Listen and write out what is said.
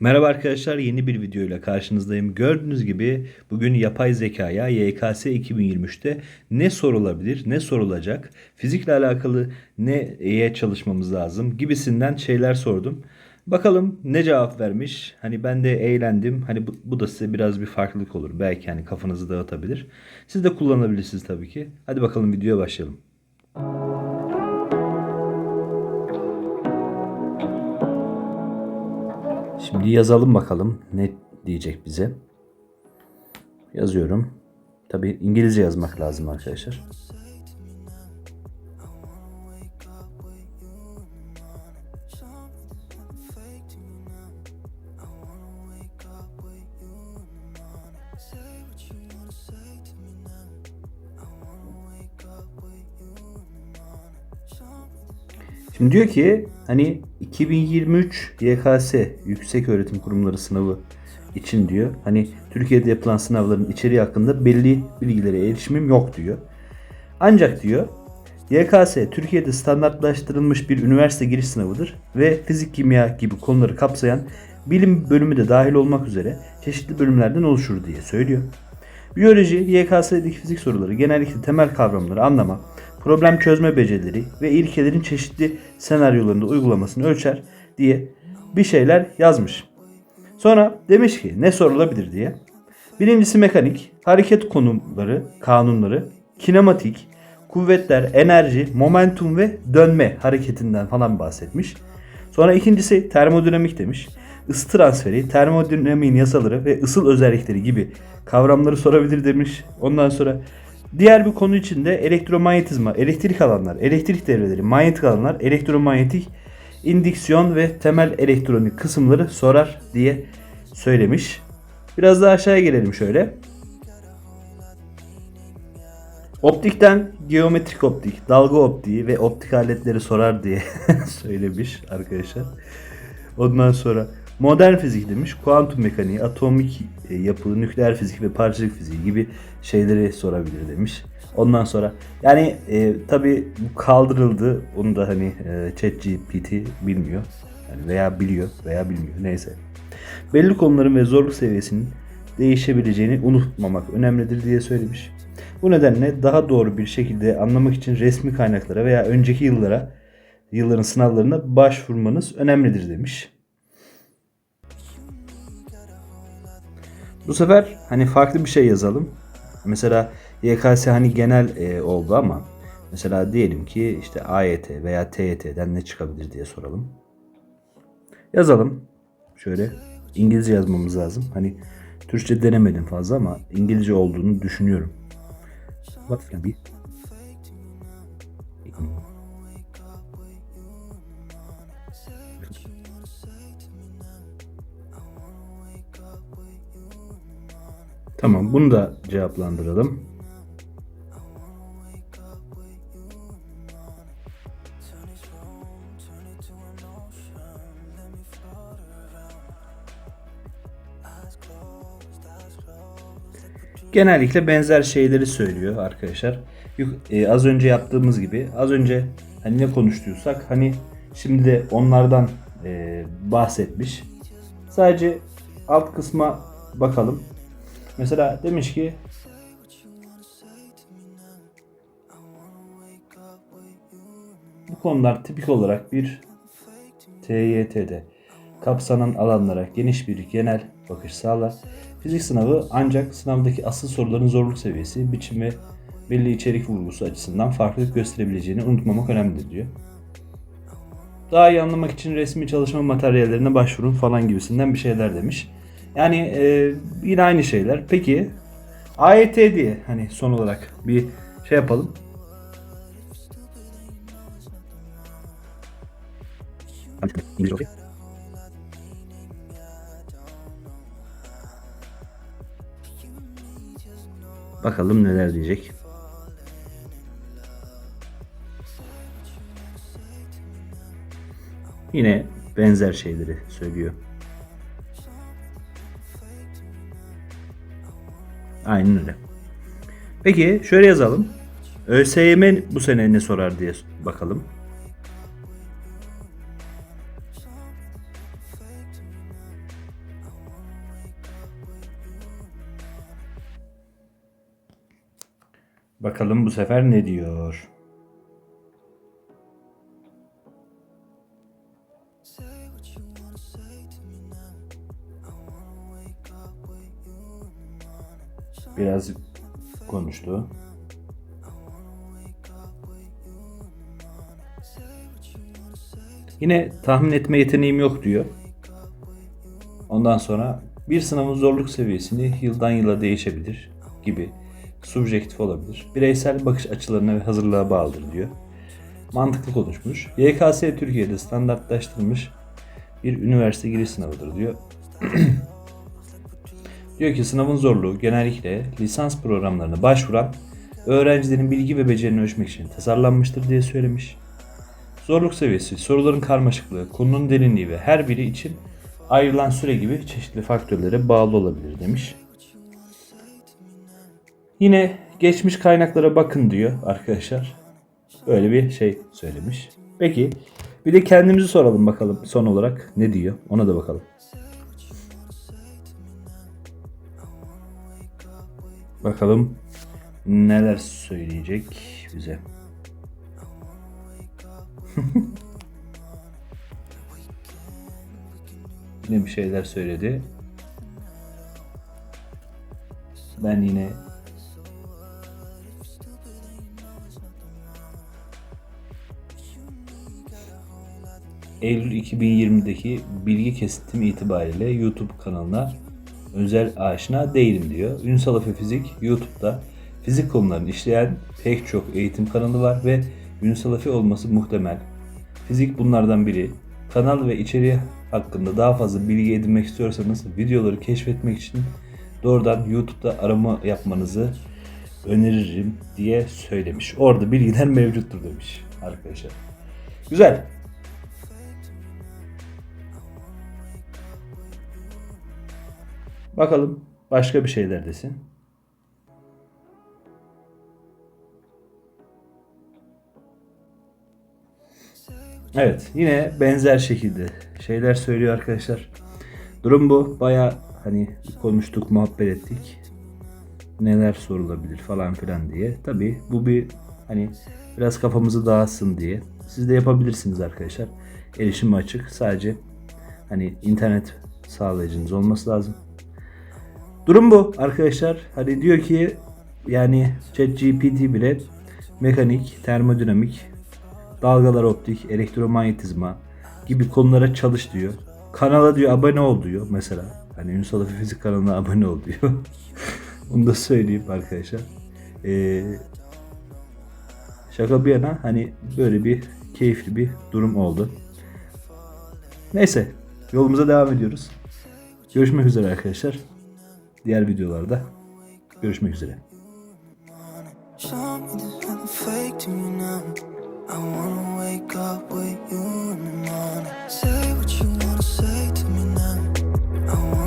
Merhaba arkadaşlar yeni bir videoyla karşınızdayım. Gördüğünüz gibi bugün yapay zekaya YKS 2023'te ne sorulabilir, ne sorulacak, fizikle alakalı neye çalışmamız lazım gibisinden şeyler sordum. Bakalım ne cevap vermiş. Hani ben de eğlendim. Hani bu, bu da size biraz bir farklılık olur. Belki hani kafanızı dağıtabilir. Siz de kullanabilirsiniz tabii ki. Hadi bakalım videoya başlayalım. Şimdi yazalım bakalım ne diyecek bize. Yazıyorum. Tabi İngilizce yazmak lazım arkadaşlar. Şimdi diyor ki hani 2023 YKS Yüksek Öğretim Kurumları sınavı için diyor. Hani Türkiye'de yapılan sınavların içeriği hakkında belli bilgilere erişimim yok diyor. Ancak diyor YKS Türkiye'de standartlaştırılmış bir üniversite giriş sınavıdır ve fizik, kimya gibi konuları kapsayan bilim bölümü de dahil olmak üzere çeşitli bölümlerden oluşur diye söylüyor. Biyoloji, YKS'deki fizik soruları genellikle temel kavramları anlama, problem çözme becerileri ve ilkelerin çeşitli senaryolarında uygulamasını ölçer diye bir şeyler yazmış. Sonra demiş ki ne sorulabilir diye. Birincisi mekanik, hareket konumları, kanunları, kinematik, kuvvetler, enerji, momentum ve dönme hareketinden falan bahsetmiş. Sonra ikincisi termodinamik demiş. Isı transferi, termodinamiğin yasaları ve ısıl özellikleri gibi kavramları sorabilir demiş. Ondan sonra diğer bir konu içinde elektromanyetizma, elektrik alanlar, elektrik devreleri, manyetik alanlar, elektromanyetik indüksiyon ve temel elektronik kısımları sorar diye söylemiş. Biraz daha aşağıya gelelim şöyle. Optikten geometrik optik, dalga optiği ve optik aletleri sorar diye söylemiş arkadaşlar. Ondan sonra modern fizik demiş, kuantum mekaniği, atomik e, yapı, nükleer fizik ve parçacık fiziği gibi şeyleri sorabilir demiş. Ondan sonra yani e, tabi bu kaldırıldı. Onu da hani e, ChatGPT bilmiyor. Yani veya biliyor veya bilmiyor. Neyse. Belli konuların ve zorluk seviyesinin değişebileceğini unutmamak önemlidir diye söylemiş. Bu nedenle daha doğru bir şekilde anlamak için resmi kaynaklara veya önceki yıllara yılların sınavlarına başvurmanız önemlidir demiş. Bu sefer hani farklı bir şey yazalım. Mesela YKS hani genel e, oldu ama mesela diyelim ki işte AYT veya TYT'den ne çıkabilir diye soralım. Yazalım. Şöyle İngilizce yazmamız lazım. Hani Türkçe denemedim fazla ama İngilizce olduğunu düşünüyorum. What can be? Tamam bunu da cevaplandıralım. Genellikle benzer şeyleri söylüyor arkadaşlar. E, az önce yaptığımız gibi az önce hani ne konuştuysak hani şimdi de onlardan e, bahsetmiş. Sadece alt kısma bakalım. Mesela demiş ki bu konular tipik olarak bir TYT'de kapsanan alanlara geniş bir genel bakış sağlar. Fizik sınavı ancak sınavdaki asıl soruların zorluk seviyesi, biçim ve belli içerik vurgusu açısından farklılık gösterebileceğini unutmamak önemlidir diyor. Daha iyi anlamak için resmi çalışma materyallerine başvurun falan gibisinden bir şeyler demiş. Yani e, yine aynı şeyler. Peki AYT diye hani son olarak bir şey yapalım. Bakalım neler diyecek. Yine benzer şeyleri söylüyor. Aynen öyle. Peki şöyle yazalım. ÖSYM bu sene ne sorar diye bakalım. Bakalım bu sefer ne diyor? Biraz konuştu. Yine tahmin etme yeteneğim yok diyor. Ondan sonra bir sınavın zorluk seviyesini yıldan yıla değişebilir gibi subjektif olabilir. Bireysel bakış açılarına ve hazırlığa bağlıdır diyor. Mantıklı konuşmuş. YKS Türkiye'de standartlaştırılmış bir üniversite giriş sınavıdır diyor. diyor ki sınavın zorluğu genellikle lisans programlarına başvuran öğrencilerin bilgi ve becerini ölçmek için tasarlanmıştır diye söylemiş. Zorluk seviyesi, soruların karmaşıklığı, konunun derinliği ve her biri için ayrılan süre gibi çeşitli faktörlere bağlı olabilir demiş. Yine geçmiş kaynaklara bakın diyor arkadaşlar. Böyle bir şey söylemiş. Peki bir de kendimizi soralım bakalım son olarak ne diyor ona da bakalım. Bakalım neler söyleyecek bize. Yine bir şeyler söyledi. Ben yine Eylül 2020'deki bilgi kesitim itibariyle YouTube kanalına özel aşina değilim diyor. Ünsal Efe Fizik YouTube'da fizik konularını işleyen pek çok eğitim kanalı var ve Ünsal Efe olması muhtemel. Fizik bunlardan biri. Kanal ve içeriği hakkında daha fazla bilgi edinmek istiyorsanız videoları keşfetmek için doğrudan YouTube'da arama yapmanızı öneririm diye söylemiş. Orada bilgiler mevcuttur demiş arkadaşlar. Güzel. Bakalım başka bir şeyler desin. Evet yine benzer şekilde şeyler söylüyor arkadaşlar. Durum bu. Baya hani konuştuk muhabbet ettik. Neler sorulabilir falan filan diye. Tabi bu bir hani biraz kafamızı dağıtsın diye. Siz de yapabilirsiniz arkadaşlar. Erişim açık. Sadece hani internet sağlayıcınız olması lazım. Durum bu arkadaşlar. Hani diyor ki yani ChatGPT bile mekanik, termodinamik, dalgalar optik, elektromanyetizma gibi konulara çalış diyor. Kanala diyor abone ol diyor mesela. Hani Ünsal Efe Fizik kanalına abone ol diyor. Bunu da söyleyeyim arkadaşlar. Ee, şaka bir yana hani böyle bir keyifli bir durum oldu. Neyse yolumuza devam ediyoruz. Görüşmek üzere arkadaşlar. Diğer videolarda görüşmek üzere. Say what you wanna say to me now. I wanna